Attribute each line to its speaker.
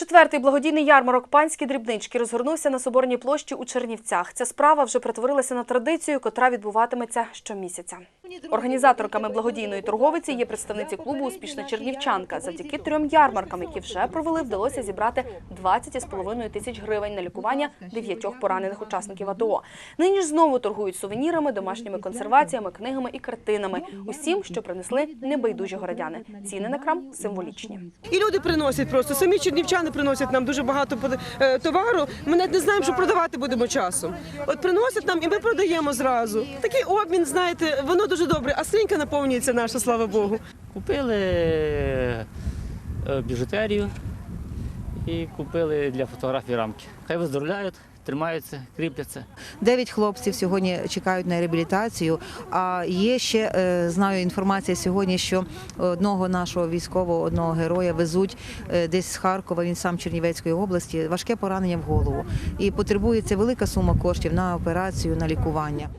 Speaker 1: Четвертий благодійний ярмарок панські дрібнички розгорнувся на Соборній площі у Чернівцях. Ця справа вже перетворилася на традицію, котра відбуватиметься щомісяця. Організаторками благодійної торговиці є представниці клубу Успішна Чернівчанка. Завдяки трьом ярмаркам, які вже провели, вдалося зібрати 20,5 тисяч гривень на лікування дев'ятьох поранених учасників АТО. Нині ж знову торгують сувенірами, домашніми консерваціями, книгами і картинами. Усім, що принесли небайдужі городяни. Ціни на крам символічні.
Speaker 2: І люди приносять просто. Самі чернівчани приносять нам дуже багато е, товару. Ми навіть не знаємо, що продавати будемо часом. От приносять нам і ми продаємо зразу. Такий обмін, знаєте, воно дуже добре. А скринька наповнюється наша, слава Богу.
Speaker 3: Купили е, біжутерію і купили для фотографій рамки. Хай виздоровляють, тримаються, кріпляться.
Speaker 4: Дев'ять хлопців сьогодні чекають на реабілітацію. А є ще е, знаю інформація сьогодні, що одного нашого військового, одного героя везуть е, десь з Харкова. Він сам Чернівецької області. Важке поранення в голову, і потребується велика сума коштів на операцію, на лікування.